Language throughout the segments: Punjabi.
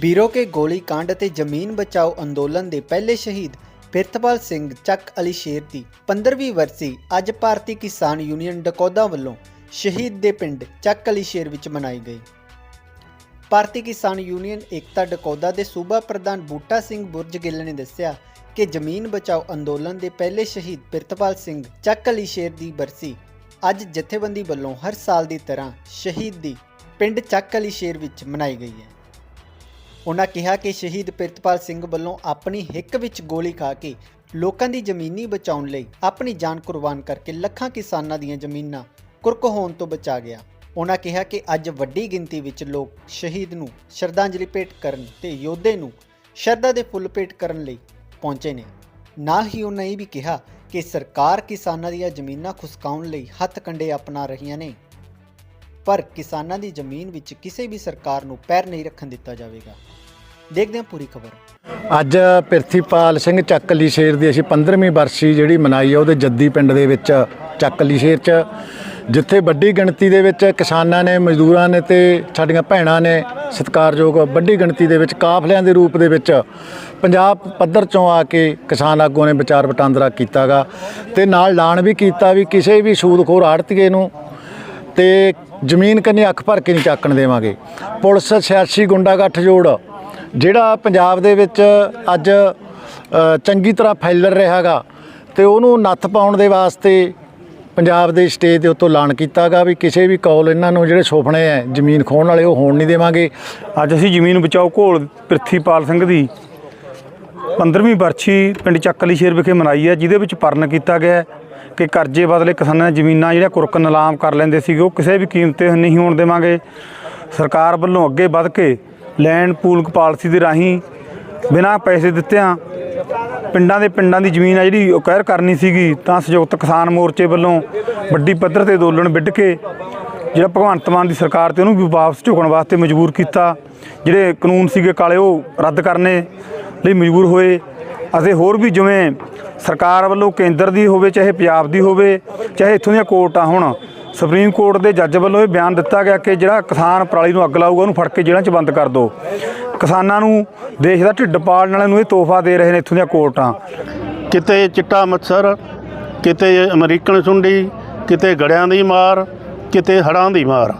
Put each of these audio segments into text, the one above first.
ਬੀਰੋ ਕੇ ਗੋਲੀ ਕਾਂਡ ਅਤੇ ਜ਼ਮੀਨ ਬਚਾਓ ਅੰਦੋਲਨ ਦੇ ਪਹਿਲੇ ਸ਼ਹੀਦ ਪ੍ਰਿਤਪਾਲ ਸਿੰਘ ਚੱਕ ਅਲੀ ਸ਼ੇਰ ਦੀ 15ਵੀਂ ਵਰਸੀ ਅੱਜ ਭਾਰਤੀ ਕਿਸਾਨ ਯੂਨੀਅਨ ਡਕੌਦਾ ਵੱਲੋਂ ਸ਼ਹੀਦ ਦੇ ਪਿੰਡ ਚੱਕ ਅਲੀ ਸ਼ੇਰ ਵਿੱਚ ਮਨਾਈ ਗਈ। ਭਾਰਤੀ ਕਿਸਾਨ ਯੂਨੀਅਨ ਏਕਤਾ ਡਕੌਦਾ ਦੇ ਸੂਬਾ ਪ੍ਰਧਾਨ ਬੂਟਾ ਸਿੰਘ ਬੁਰਜ ਗਿੱਲ ਨੇ ਦੱਸਿਆ ਕਿ ਜ਼ਮੀਨ ਬਚਾਓ ਅੰਦੋਲਨ ਦੇ ਪਹਿਲੇ ਸ਼ਹੀਦ ਪ੍ਰਿਤਪਾਲ ਸਿੰਘ ਚੱਕ ਅਲੀ ਸ਼ੇਰ ਦੀ ਬਰਸੀ ਅੱਜ ਜਥੇਬੰਦੀ ਵੱਲੋਂ ਹਰ ਸਾਲ ਦੀ ਤਰ੍ਹਾਂ ਸ਼ਹੀਦ ਦੀ ਪਿੰਡ ਚੱਕ ਅਲੀ ਸ਼ੇਰ ਵਿੱਚ ਮਨਾਈ ਗਈ ਹੈ। ਉਹਨਾਂ ਕਿਹਾ ਕਿ ਸ਼ਹੀਦ ਪ੍ਰਿਤਪਾਲ ਸਿੰਘ ਵੱਲੋਂ ਆਪਣੀ ਹਿੱਕ ਵਿੱਚ ਗੋਲੀ ਖਾ ਕੇ ਲੋਕਾਂ ਦੀ ਜ਼ਮੀਨੀ ਬਚਾਉਣ ਲਈ ਆਪਣੀ ਜਾਨ ਕੁਰਬਾਨ ਕਰਕੇ ਲੱਖਾਂ ਕਿਸਾਨਾਂ ਦੀਆਂ ਜ਼ਮੀਨਾਂ ਕੁਰਕ ਹੋਣ ਤੋਂ ਬਚਾ ਗਿਆ। ਉਹਨਾਂ ਕਿਹਾ ਕਿ ਅੱਜ ਵੱਡੀ ਗਿਣਤੀ ਵਿੱਚ ਲੋਕ ਸ਼ਹੀਦ ਨੂੰ ਸ਼ਰਧਾਂਜਲੀ ਭੇਟ ਕਰਨ ਤੇ ਯੋਧੇ ਨੂੰ ਸ਼ਰਧਾ ਦੇ ਫੁੱਲ ਭੇਟ ਕਰਨ ਲਈ ਪਹੁੰਚੇ ਨੇ। ਨਾ ਹੀ ਉਹਨਾਂ ਇਹ ਵੀ ਕਿਹਾ ਕਿ ਸਰਕਾਰ ਕਿਸਾਨਾਂ ਦੀਆਂ ਜ਼ਮੀਨਾਂ ਖੁਸਕਾਉਣ ਲਈ ਹੱਥ ਕੰਡੇ ਅਪਣਾ ਰਹੀਆਂ ਨੇ। ਪਰ ਕਿਸਾਨਾਂ ਦੀ ਜ਼ਮੀਨ ਵਿੱਚ ਕਿਸੇ ਵੀ ਸਰਕਾਰ ਨੂੰ ਪੈਰ ਨਹੀਂ ਰੱਖਣ ਦਿੱਤਾ ਜਾਵੇਗਾ। ਦੇਖਦੇ ਹਾਂ ਪੂਰੀ ਖਬਰ। ਅੱਜ ਪ੍ਰਿਥੀਪਾਲ ਸਿੰਘ ਚੱਕਲੀ ਸ਼ੇਰ ਦੀ ਅਸੀਂ 15ਵੀਂ ਵਰਸੀ ਜਿਹੜੀ ਮਨਾਈ ਆ, ਉਹਦੇ ਜੱਦੀ ਪਿੰਡ ਦੇ ਵਿੱਚ ਚੱਕਲੀ ਸ਼ੇਰ 'ਚ। ਜਿੱਥੇ ਵੱਡੀ ਗਿਣਤੀ ਦੇ ਵਿੱਚ ਕਿਸਾਨਾਂ ਨੇ, ਮਜ਼ਦੂਰਾਂ ਨੇ ਤੇ ਸਾਡੀਆਂ ਭੈਣਾਂ ਨੇ ਸਤਿਕਾਰਯੋਗ ਵੱਡੀ ਗਿਣਤੀ ਦੇ ਵਿੱਚ ਕਾਫਲਿਆਂ ਦੇ ਰੂਪ ਦੇ ਵਿੱਚ ਪੰਜਾਬ ਪੱਧਰ ਚੋਂ ਆ ਕੇ ਕਿਸਾਨ ਆਗੂਆਂ ਨੇ ਵਿਚਾਰ ਵਟਾਂਦਰਾ ਕੀਤਾਗਾ। ਤੇ ਨਾਲ ਐਲਾਨ ਵੀ ਕੀਤਾ ਵੀ ਕਿਸੇ ਵੀ ਸੂਦਖੋਰ ਆੜਤੀਏ ਨੂੰ ਤੇ ਜ਼ਮੀਨ ਕੰਨੀ ਅੱਖ ਭਰ ਕੇ ਨਹੀਂ ਚੱਕਣ ਦੇਵਾਂਗੇ। ਪੁਲਿਸ, ਸਿਆਸੀ ਗੁੰਡਾ ਗੱਠਜੋੜ ਜਿਹੜਾ ਪੰਜਾਬ ਦੇ ਵਿੱਚ ਅੱਜ ਚੰਗੀ ਤਰ੍ਹਾਂ ਫੈਲ ਰਿਹਾਗਾ ਤੇ ਉਹਨੂੰ ਨੱਥ ਪਾਉਣ ਦੇ ਵਾਸਤੇ ਪੰਜਾਬ ਦੇ ਸਟੇਜ ਦੇ ਉੱਤੋਂ ਐਲਾਨ ਕੀਤਾਗਾ ਵੀ ਕਿਸੇ ਵੀ ਕੌਲ ਇਹਨਾਂ ਨੂੰ ਜਿਹੜੇ ਸੁਪਨੇ ਐ, ਜ਼ਮੀਨ ਖੋਣ ਵਾਲੇ ਉਹ ਹੋਣ ਨਹੀਂ ਦੇਵਾਂਗੇ। ਅੱਜ ਅਸੀਂ ਜ਼ਮੀਨ ਬਚਾਓ ਘੋਲ ਪ੍ਰਿਥੀਪਾਲ ਸਿੰਘ ਦੀ 15ਵੀਂ ਵਰਛੀ ਪਿੰਡ ਚੱਕਲੀ ਸ਼ੇਰ ਵਿਖੇ ਮਨਾਈ ਹੈ, ਜਿਹਦੇ ਵਿੱਚ ਪਰਨ ਕੀਤਾ ਗਿਆ ਕਿ ਕਰਜ਼ੇ ਬਦਲੇ ਕਿਸਾਨਾਂ ਦੀਆਂ ਜ਼ਮੀਨਾਂ ਜਿਹੜੀਆਂ ਕੁਰਕ ਨਿਲਾਮ ਕਰ ਲੈਂਦੇ ਸੀਗੇ, ਉਹ ਕਿਸੇ ਵੀ ਕੀਮਤ ਤੇ ਨਹੀਂ ਹੋਣ ਦੇਵਾਂਗੇ। ਸਰਕਾਰ ਵੱਲੋਂ ਅੱਗੇ ਵੱਧ ਕੇ ਲੈਂਡ ਪੂਲਿੰਗ ਪਾਲਿਸੀ ਦੇ ਰਾਹੀਂ ਬਿਨਾਂ ਪੈਸੇ ਦਿੱਤਿਆਂ ਪਿੰਡਾਂ ਦੇ ਪਿੰਡਾਂ ਦੀ ਜ਼ਮੀਨ ਆ ਜਿਹੜੀ ਅਕਵਾਇਰ ਕਰਨੀ ਸੀਗੀ, ਤਾਂ ਸੰਯੁਕਤ ਕਿਸਾਨ ਮੋਰਚੇ ਵੱਲੋਂ ਵੱਡੀ ਪੱਧਰ ਤੇ ਅੰਦੋਲਨ ਵਿੱਢ ਕੇ ਜਿਹੜਾ ਭਗਵੰਤ ਮਾਨ ਦੀ ਸਰਕਾਰ ਤੇ ਉਹਨੂੰ ਵੀ ਵਾਪਸ ਝੁਕਣ ਵਾਸਤੇ ਮਜਬੂਰ ਕੀਤਾ, ਜਿਹੜੇ ਕਾਨੂੰਨ ਸੀਗੇ ਕਾਲੇ ਉਹ ਰੱਦ ਕਰਨੇ ਲਈ ਮਜਬੂਰ ਹੋਏ। ਅਤੇ ਹੋਰ ਵੀ ਜਿਵੇਂ ਸਰਕਾਰ ਵੱਲੋਂ ਕੇਂਦਰ ਦੀ ਹੋਵੇ, ਚਾਹੇ ਪੰਜਾਬ ਦੀ ਹੋਵੇ, ਚਾਹੇ ਇੱਥੋਂ ਦੀਆਂ ਕੋਰਟਾਂ ਹੋਣ ਸੁਪਰੀਮ ਕੋਰਟ ਦੇ ਜੱਜ ਵੱਲੋਂ ਇਹ ਬਿਆਨ ਦਿੱਤਾ ਗਿਆ ਕਿ ਜਿਹੜਾ ਕਿਸਾਨ ਪਰਾਲੀ ਨੂੰ ਅੱਗ ਲਾਊਗਾ, ਉਹਨੂੰ ਫੜ ਕੇ ਜੇਲ੍ਹਾਂ 'ਚ ਬੰਦ ਕਰ ਦਿਓ। ਕਿਸਾਨਾਂ ਨੂੰ ਦੇਸ਼ ਦਾ ਢਿੱਡ ਪਾਲਣ ਵਾਲਿਆਂ ਨੂੰ ਇਹ ਤੋਹਫਾ ਦੇ ਰਹੇ ਨੇ ਇੱਥੋਂ ਦੀਆਂ ਕੋਰਟਾਂ। ਕਿਤੇ ਚਿੱਟਾ ਮੱਛਰ, ਕਿਤੇ ਅਮਰੀਕਨ ਸੁੰਡੀ, ਕਿਤੇ ਗੜਿਆਂ ਦੀ ਮਾਰ, ਕਿਤੇ ਹੜਾਂ ਦੀ ਮਾਰ।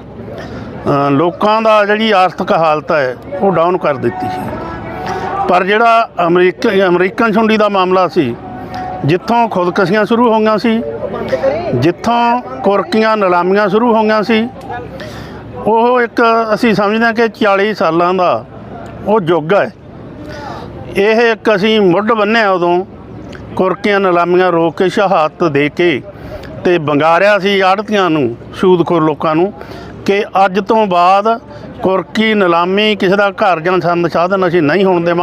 ਲੋਕਾਂ ਦਾ ਜਿਹੜੀ ਆਰਥਿਕ ਹਾਲਤ ਹੈ, ਉਹ ਡਾਊਨ ਕਰ ਦਿੱਤੀ ਸੀ। ਪਰ ਜਿਹੜਾ ਅਮਰੀਕ, ਅਮਰੀਕਨ ਸੁੰਡੀ ਦਾ ਮਾਮਲਾ ਸੀ, ਜਿੱਥੋਂ ਖੁਦਕਸ਼ੀਆਂ ਸ਼ੁਰੂ ਹੋਈਆਂ ਸੀ ਜਿੱਥੋਂ ਕੁਰਕੀਆਂ ਨਿਲਾਮੀਆਂ ਸ਼ੁਰੂ ਹੋਈਆਂ ਸੀ, ਉਹ ਇੱਕ ਅਸੀਂ ਸਮਝਦੇ ਹਾਂ ਕਿ 40 ਸਾਲਾਂ ਦਾ ਉਹ ਯੁੱਗ ਹੈ। ਇਹ ਇੱਕ ਅਸੀਂ ਮੁੱਢ ਬੰਨਿਆ ਉਦੋਂ, ਕੁਰਕੀਆਂ ਨਿਲਾਮੀਆਂ ਰੋਕ ਕੇ ਸ਼ਹਾਦਤ ਦੇ ਕੇ ਤੇ ਬੰਗਾਰਿਆ ਸੀ ਆੜਤੀਆਂ ਨੂੰ, ਸੂਦਖੋਰ ਲੋਕਾਂ ਨੂੰ ਕਿ ਅੱਜ ਤੋਂ ਬਾਅਦ ਕੁਰਕੀ ਨਿਲਾਮੀ ਕਿਸੇ ਦਾ ਘਰ ਜਾਂ ਸੰਦ ਸਾਧਨ ਅਸੀਂ ਨਹੀਂ ਹੋਣ ਦੇਵਾਂਗੇ।